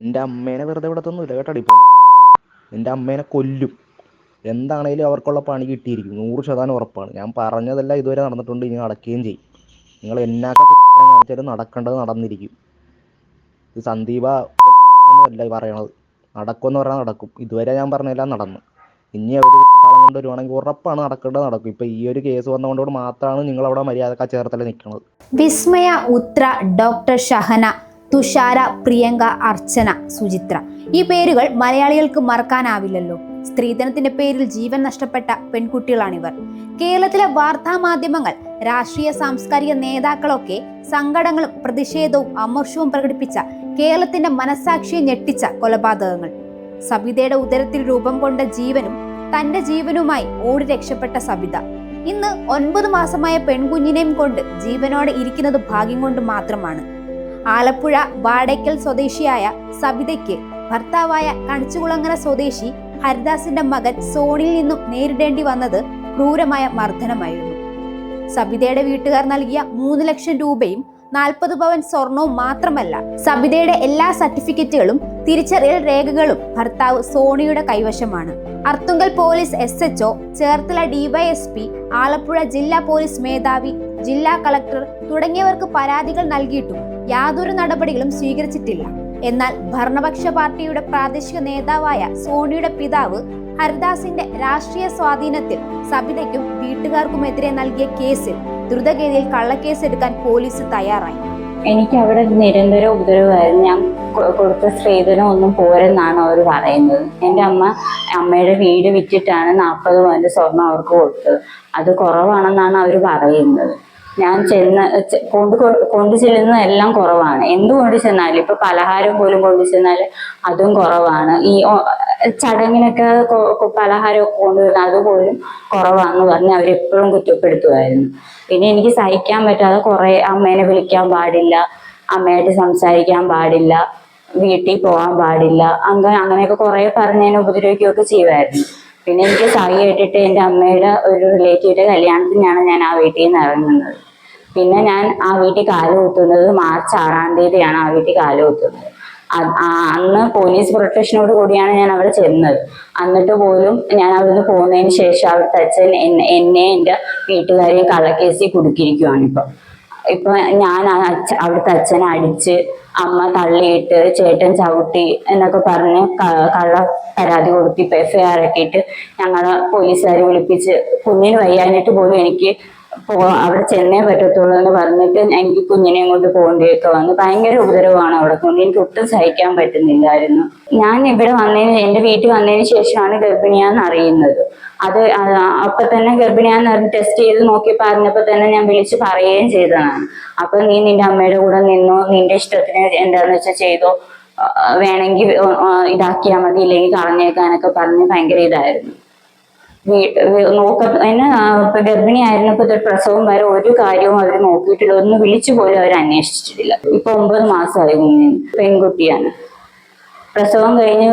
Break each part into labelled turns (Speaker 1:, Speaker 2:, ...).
Speaker 1: നിന്റെ അമ്മേനെ വെറുതെ വിടത്തൊന്നുമില്ല കേട്ടോ ഇപ്പോൾ നിന്റെ അമ്മേനെ കൊല്ലും. എന്താണേലും അവർക്കുള്ള പണി കിട്ടിയിരിക്കും. നൂറ് ശതമാനം ഉറപ്പാണ്. ഞാൻ പറഞ്ഞതെല്ലാം ഇതുവരെ നടന്നിട്ടുണ്ട്. ഇനി നടക്കുകയും ചെയ്യും. നിങ്ങൾ എന്നാക്ക കാണിച്ചാലും നടക്കേണ്ടത് നടന്നിരിക്കും. ഇത് സന്ദീപ അല്ല പറയണത്. നടക്കുമെന്ന് പറഞ്ഞാൽ നടക്കും. ഇതുവരെ ഞാൻ പറഞ്ഞതെല്ലാം നടന്നു. ഇനി അവർ കൊണ്ട് വരുവാണെങ്കിൽ ഉറപ്പാണ് നടക്കേണ്ടത് നടക്കും. ഇപ്പം ഈ ഒരു കേസ് വന്നതുകൊണ്ട് മാത്രമാണ് നിങ്ങളവിടെ മര്യാദക്കാ ചേർത്തല നിൽക്കുന്നത്
Speaker 2: വിസ്മയ ഉത്ര ഡോക്ടർ ഷഹന. തുഷാര പ്രിയങ്ക അർച്ചന സുചിത്ര. ഈ പേരുകൾ മലയാളികൾക്ക് മറക്കാനാവില്ലല്ലോ. സ്ത്രീധനത്തിന്റെ പേരിൽ ജീവൻ നഷ്ടപ്പെട്ട പെൺകുട്ടികളാണിവർ. കേരളത്തിലെ വാർത്താ മാധ്യമങ്ങൾ രാഷ്ട്രീയ സാംസ്കാരിക നേതാക്കളൊക്കെ സങ്കടങ്ങളും പ്രതിഷേധവും അമർഷവും പ്രകടിപ്പിച്ച കേരളത്തിന്റെ മനസാക്ഷിയെ ഞെട്ടിച്ച കൊലപാതകങ്ങൾ. സബിതയുടെ ഉദരത്തിൽ രൂപം കൊണ്ട ജീവനും തന്റെ ജീവനുമായി ഓടി രക്ഷപ്പെട്ട സബിത. ഇന്ന് ഒൻപത് മാസമായ പെൺകുഞ്ഞിനെയും കൊണ്ട് ജീവനോടെ ഇരിക്കുന്നത് ഭാഗ്യം കൊണ്ട് മാത്രമാണ്. ആലപ്പുഴ വാടയ്ക്കൽ സ്വദേശിയായ സബിതയ്ക്ക് ഭർത്താവായ കണിച്ചുകുളങ്ങര സ്വദേശി ഹരിദാസിന്റെ മകൻ സോണിയിൽ നിന്നും നേരിടേണ്ടി വന്നത് ക്രൂരമായ മർദ്ദനമായിരുന്നു. സബിതയുടെ വീട്ടുകാർ നൽകിയ മൂന്ന് ലക്ഷം രൂപയും നാൽപ്പത് പവൻ സ്വർണവും മാത്രമല്ല സബിതയുടെ എല്ലാ സർട്ടിഫിക്കറ്റുകളും തിരിച്ചറിയൽ രേഖകളും ഭർത്താവ് സോണിയുടെ കൈവശമാണ്. Arthunkal police S H O Cherthala DYSP Alappuzha ജില്ലാ പോലീസ് മേധാവി ജില്ലാ കളക്ടർ തുടങ്ങിയവർക്ക് പരാതികൾ നൽകിയിട്ടും യാതൊരു നടപടികളും സ്വീകരിച്ചിട്ടില്ല. എന്നാൽ ഭരണപക്ഷ പാർട്ടിയുടെ പ്രാദേശിക നേതാവായ സോണിയുടെ പിതാവ് ഹരിദാസിന്റെ രാഷ്ട്രീയ സ്വാധീനത്തിൽ സബിതയ്ക്കും വീട്ടുകാർക്കുമെതിരെ നൽകിയ കേസിൽ ദ്രുതഗതിയിൽ കള്ളക്കേസ് എടുക്കാൻ പോലീസ് തയ്യാറായി.
Speaker 3: എനിക്ക് അവിടെ നിരന്തര ഉപദ്രവമായിരുന്നു ഞാൻ കൊടുത്ത സ്ത്രീധനം ഒന്നും പോരെന്നാണ് അവർ പറയുന്നത്. എന്റെ അമ്മ അമ്മയുടെ വീട് വിറ്റിട്ടാണ് നാൽപ്പത് പവന്റെ സ്വർണം അവർക്ക് കൊടുത്തത്. അത് കുറവാണെന്നാണ് അവർ പറയുന്നത്. ഞാൻ ചെന്ന് കൊണ്ട് കൊണ്ടു ചെല്ലുന്നത് എല്ലാം കുറവാണ്. എന്ത് കൊണ്ട് ചെന്നാലും ഇപ്പൊ പലഹാരം പോലും കൊണ്ടു ചെന്നാൽ അതും കുറവാണ്. ഈ ചടങ്ങിനൊക്കെ പലഹാരമൊക്കെ കൊണ്ടുവരുന്ന അതുപോലും കുറവാന്ന് പറഞ്ഞ് അവരെപ്പോഴും കുറ്റപ്പെടുത്തുമായിരുന്നു. പിന്നെ എനിക്ക് സഹിക്കാൻ പറ്റാതെ കുറെ അമ്മേനെ വിളിക്കാൻ പാടില്ല അമ്മയായിട്ട് സംസാരിക്കാൻ പാടില്ല വീട്ടിൽ പോകാൻ പാടില്ല അങ്ങനെ അങ്ങനെയൊക്കെ കുറെ പറഞ്ഞതിനെ ഉപദ്രവിക്കുകയൊക്കെ ചെയ്യുമായിരുന്നു. പിന്നെ എനിക്ക് സായി കേട്ടിട്ട് എന്റെ അമ്മയുടെ ഒരു റിലേറ്റീവിന്റെ കല്യാണത്തിനാണ് ഞാൻ ആ വീട്ടിൽ നിന്ന് ഇറങ്ങുന്നത്. പിന്നെ ഞാൻ ആ വീട്ടിൽ കാൽ കുത്തുന്നത് മാർച്ച് ആറാം തീയതിയാണ് ആ വീട്ടിൽ കാൽ കുത്തുന്നത്. അന്ന് പോലീസ് പ്രൊട്ടക്ഷനോട് കൂടിയാണ് ഞാൻ അവിടെ ചെന്നത്. എന്നിട്ട് പോലും ഞാൻ അവിടുന്ന് പോകുന്നതിന് ശേഷം അവിടുത്തെ അച്ഛൻ എന്നെ എന്റെ വീട്ടുകാരെയും കള്ളക്കേസിൽ കുടുക്കിയിരിക്കുവാണ് ഇപ്പൊ. ഇപ്പൊ ഞാൻ അച്ഛ അവിടുത്തെ അച്ഛനെ അടിച്ച് അമ്മ തള്ളിയിട്ട് ചേട്ടൻ ചവിട്ടി എന്നൊക്കെ പറഞ്ഞ് കള്ള പരാതി കൊടുത്ത് ഇപ്പൊ എഫ് ഐ ആർ ആക്കിയിട്ട് ഞങ്ങളെ പോലീസുകാരെ വിളിപ്പിച്ച് കുഞ്ഞിന് വയ്യാഞ്ഞിട്ട് പോലും എനിക്ക് അവിടെ ചെന്നേ പറ്റത്തുള്ളൂ എന്ന് പറഞ്ഞിട്ട് എനിക്ക് കുഞ്ഞിനെയും കൊണ്ട് പോകേണ്ടിയൊക്കെ വന്നു. ഭയങ്കര ഉപദ്രവമാണ് അവിടെ കൊണ്ട്. എനിക്ക് ഒട്ടും സഹിക്കാൻ പറ്റുന്നില്ലായിരുന്നു. ഞാൻ ഇവിടെ വന്നതിന് എന്റെ വീട്ടിൽ വന്നതിന് ശേഷമാണ് ഗർഭിണിയാന്ന് അറിയുന്നത്. അത് അപ്പൊ തന്നെ ഗർഭിണിയാന്ന് പറഞ്ഞ് ടെസ്റ്റ് ചെയ്ത് നോക്കി പറഞ്ഞപ്പോ തന്നെ ഞാൻ വിളിച്ച് പറയുകയും ചെയ്തതാണ്. അപ്പൊ നീ നിന്റെ അമ്മയുടെ കൂടെ നിന്നോ? നിന്റെ ഇഷ്ടത്തിന് എന്താന്ന് വെച്ചാൽ ചെയ്തോ? വേണമെങ്കിൽ ഇതാക്കിയാൽ മതി. ഇല്ലെങ്കിൽ കളഞ്ഞേക്കാനൊക്കെ പറഞ്ഞ് ഭയങ്കര ഇതായിരുന്നു. നോക്ക എന്നെ ആ, ഇപ്പൊ ഗർഭിണിയായിരുന്നപ്പോ തൊട്ട് പ്രസവം വരെ ഒരു കാര്യവും അവർ നോക്കിയിട്ടില്ല. ഒന്ന് വിളിച്ചു പോലും അവർ അന്വേഷിച്ചിട്ടില്ല. ഇപ്പൊ ഒമ്പത് മാസമായി കുഞ്ഞിന് പെൺകുട്ടിയാണ്. പ്രസവം കഴിഞ്ഞ്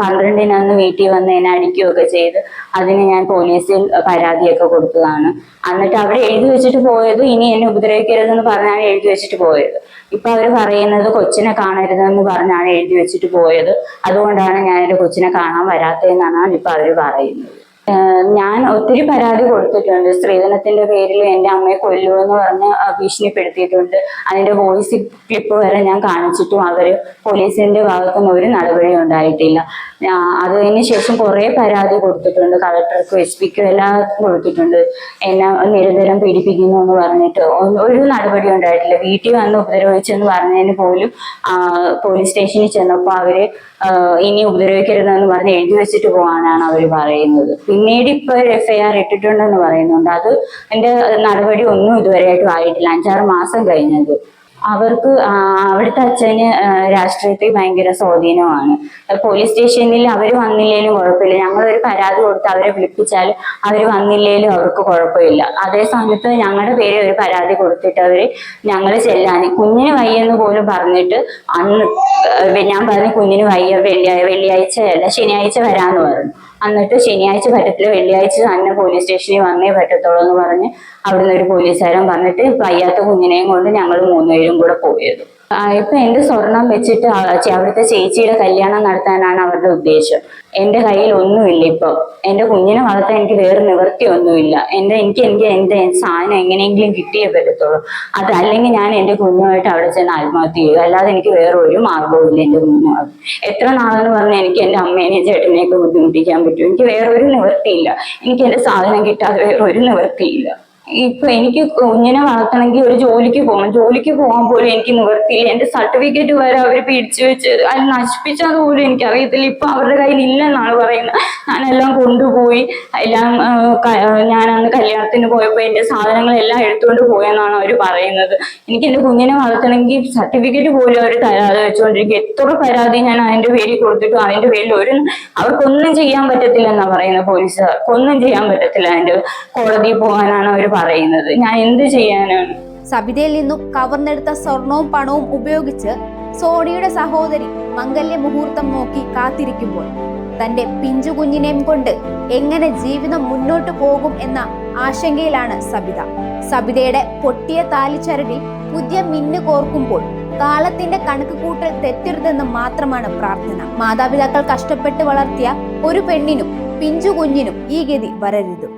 Speaker 3: പന്ത്രണ്ടിനന്ന് വീട്ടിൽ വന്ന് എന്നെ അടിക്കുകയൊക്കെ ചെയ്ത് അതിന് ഞാൻ പോലീസിൽ പരാതിയൊക്കെ കൊടുത്തതാണ്. എന്നിട്ട് അവിടെ എഴുതി വെച്ചിട്ട് പോയത് ഇനി എന്നെ ഉപദ്രവിക്കരുതെന്ന് പറഞ്ഞാണ് എഴുതി വെച്ചിട്ട് പോയത്. ഇപ്പൊ അവർ പറയുന്നത് കൊച്ചിനെ കാണരുതെന്ന് പറഞ്ഞാണ് എഴുതി വെച്ചിട്ട് പോയത്. അതുകൊണ്ടാണ് ഞാൻ എന്റെ കൊച്ചിനെ കാണാൻ വരാത്തതെന്നാണ് ഇപ്പൊ അവർ പറയുന്നത്. ഞാൻ ഒത്തിരി പരാതി കൊടുത്തിട്ടുണ്ട്. സ്ത്രീധനത്തിന്റെ പേരിൽ എന്റെ അമ്മയെ കൊല്ലുമെന്ന് പറഞ്ഞ് ആ, ഭീഷണിപ്പെടുത്തിയിട്ടുണ്ട്. അതിന്റെ വോയിസ് ക്ലിപ്പ് വരെ ഞാൻ കാണിച്ചിട്ടും അവർ പോലീസിന്റെ ഭാഗത്തുനിന്ന് ഒരു നടപടിയും ഉണ്ടായിട്ടില്ല. അതിന് ശേഷം കുറെ പരാതി കൊടുത്തിട്ടുണ്ട്. കളക്ടർക്കും എസ് പിക്കും എല്ലാവർക്കും കൊടുത്തിട്ടുണ്ട്. എന്നെ നിരന്തരം പീഡിപ്പിക്കുന്നു എന്ന് പറഞ്ഞിട്ട്. ഒരു നടപടി ഉണ്ടായിട്ടില്ല. വീട്ടിൽ വന്ന് ഉപദ്രവിച്ചെന്ന് പറഞ്ഞതിന് പോലും പോലീസ് സ്റ്റേഷനിൽ ചെന്നപ്പോൾ അവർ ഇനി ഉപദ്രവിക്കരുതെന്ന് പറഞ്ഞ് എഴുതി വെച്ചിട്ട് പോകാനാണ് അവർ പറയുന്നത്. പിന്നീട് ഇപ്പൊ എഫ് ഐ ആർ ഇട്ടിട്ടുണ്ടെന്ന് പറയുന്നുണ്ട്. അത് അതിന്റെ നടപടി ഒന്നും ഇതുവരെയായിട്ടും ആയിട്ടില്ല. അഞ്ചാറ് മാസം കഴിഞ്ഞത്. അവർക്ക് അവിടുത്തെ അച്ഛന് രാഷ്ട്രീയത്തിൽ ഭയങ്കര സ്വാധീനമാണ്. പോലീസ് സ്റ്റേഷനിൽ അവർ വന്നില്ലേലും കുഴപ്പമില്ല. ഞങ്ങൾ ഒരു പരാതി കൊടുത്ത് അവരെ വിളിപ്പിച്ചാൽ അവർ വന്നില്ലേലും അവർക്ക് കുഴപ്പമില്ല. അതേ സമയത്ത് ഞങ്ങളുടെ പേര് ഒരു പരാതി കൊടുത്തിട്ട് അവർ ഞങ്ങൾ ചെല്ലാൻ കുഞ്ഞിന് വയ്യെന്ന് പോലും പറഞ്ഞിട്ട് അന്ന് ഞാൻ പറഞ്ഞു കുഞ്ഞിന് വയ്യ വെള്ളിയാഴ്ച അല്ല ശനിയാഴ്ച വരാന്ന് പറഞ്ഞു. എന്നിട്ട് ശനിയാഴ്ച പറ്റത്തില്ല വെള്ളിയാഴ്ച തന്നെ പോലീസ് സ്റ്റേഷനിൽ വന്നേ പറ്റത്തുള്ളൂ എന്ന് പറഞ്ഞ് അവിടുന്ന് ഒരു പോലീസുകാരൻ പറഞ്ഞിട്ട് വയ്യാത്ത കുഞ്ഞിനെയും കൊണ്ട് ഞങ്ങൾ മൂന്നുപേരും കൂടെ പോയത്. ഇപ്പൊ എന്റെ സ്വർണം വെച്ചിട്ട് അവിടുത്തെ ചേച്ചിയുടെ കല്യാണം നടത്താനാണ് അവരുടെ ഉദ്ദേശം. എന്റെ കയ്യിൽ ഒന്നുമില്ല ഇപ്പൊ. എന്റെ കുഞ്ഞിനെ വളർത്താൻ എനിക്ക് വേറെ നിവൃത്തി ഒന്നുമില്ല. എന്റെ എനിക്ക് എനിക്ക് എന്റെ സാധനം എങ്ങനെയെങ്കിലും കിട്ടിയേ പറ്റത്തുള്ളൂ. അതല്ലെങ്കിൽ ഞാൻ എന്റെ കുഞ്ഞുമായിട്ട് അവിടെ ചെന്ന് ആത്മഹത്യ ചെയ്യും അല്ലാതെ എനിക്ക് വേറെ ഒരു മാർഗവും ഇല്ല എന്റെ കുഞ്ഞുമായിട്ട്. എത്ര നാളെന്ന് പറഞ്ഞാൽ എനിക്ക് എന്റെ അമ്മേനെയും ചേട്ടനെയൊക്കെ ബുദ്ധിമുട്ടിക്കാൻ പറ്റും. എനിക്ക് വേറെ ഒരു നിവൃത്തിയില്ല. എനിക്ക് എന്റെ സാധനം കിട്ടാതെ വേറെ ഒരു നിവൃത്തിയില്ല. ഇപ്പൊ എനിക്ക് കുഞ്ഞിനെ വളർത്തണമെങ്കിൽ ഒരു ജോലിക്ക് പോകണം. ജോലിക്ക് പോകാൻ പോലും എനിക്ക് നിവർത്തിയില്ല എന്റെ സർട്ടിഫിക്കറ്റ് വരെ അവർ പിടിച്ചു വെച്ച് അത് നശിപ്പിച്ചത് പോലും എനിക്ക് അറിയത്തില്ല ഇപ്പൊ അവരുടെ കയ്യിൽ ഇല്ലെന്നാണ് പറയുന്നത്. ഞാനെല്ലാം കൊണ്ടുപോയി. എല്ലാം ഞാനന്ന് കല്യാണത്തിന് പോയപ്പോ എന്റെ സാധനങ്ങളെല്ലാം എടുത്തുകൊണ്ട് പോയെന്നാണ് അവർ പറയുന്നത്. എനിക്ക് എന്റെ കുഞ്ഞിനെ വളർത്തണമെങ്കിൽ സർട്ടിഫിക്കറ്റ് പോലും അവർ തരാതെ വെച്ചുകൊണ്ടിരിക്കും എത്ര പരാതി ഞാൻ അതിന്റെ പേരിൽ കൊടുത്തിട്ടും അതിന്റെ പേരിൽ ഒരു അവർക്കൊന്നും ചെയ്യാൻ പറ്റത്തില്ല എന്നാ പറയുന്നത് പോലീസുകാർക്ക് ഒന്നും ചെയ്യാൻ പറ്റത്തില്ല. അതിന്റെ കോടതിയിൽ പോകാനാണ് അവർ പറയുന്നത്. ഞാൻ എന്ത് ചെയ്യാനാണ്
Speaker 2: സബിതയിൽ നിന്നും കവർന്നെടുത്ത സ്വർണവും പണവും ഉപയോഗിച്ച് സോണിയുടെ സഹോദരി മംഗല്യ മുഹൂർത്തം നോക്കി കാത്തിരിക്കുമ്പോൾ തന്റെ പിഞ്ചു കുഞ്ഞിനെയും കൊണ്ട് എങ്ങനെ ജീവിതം മുന്നോട്ട് പോകും എന്ന ആശങ്കയിലാണ് സബിത. സബിതയുടെ പൊട്ടിയ താലിച്ചരടിൽ പുതിയ മിന്നു കോർക്കുമ്പോൾ കാലത്തിന്റെ കണക്ക് കൂട്ടൽ തെറ്റരുതെന്ന് മാത്രമാണ് പ്രാർത്ഥന. മാതാപിതാക്കൾ കഷ്ടപ്പെട്ട് വളർത്തിയ ഒരു പെണ്ണിനും പിഞ്ചു കുഞ്ഞിനും ഈ ഗതി വരരുത്.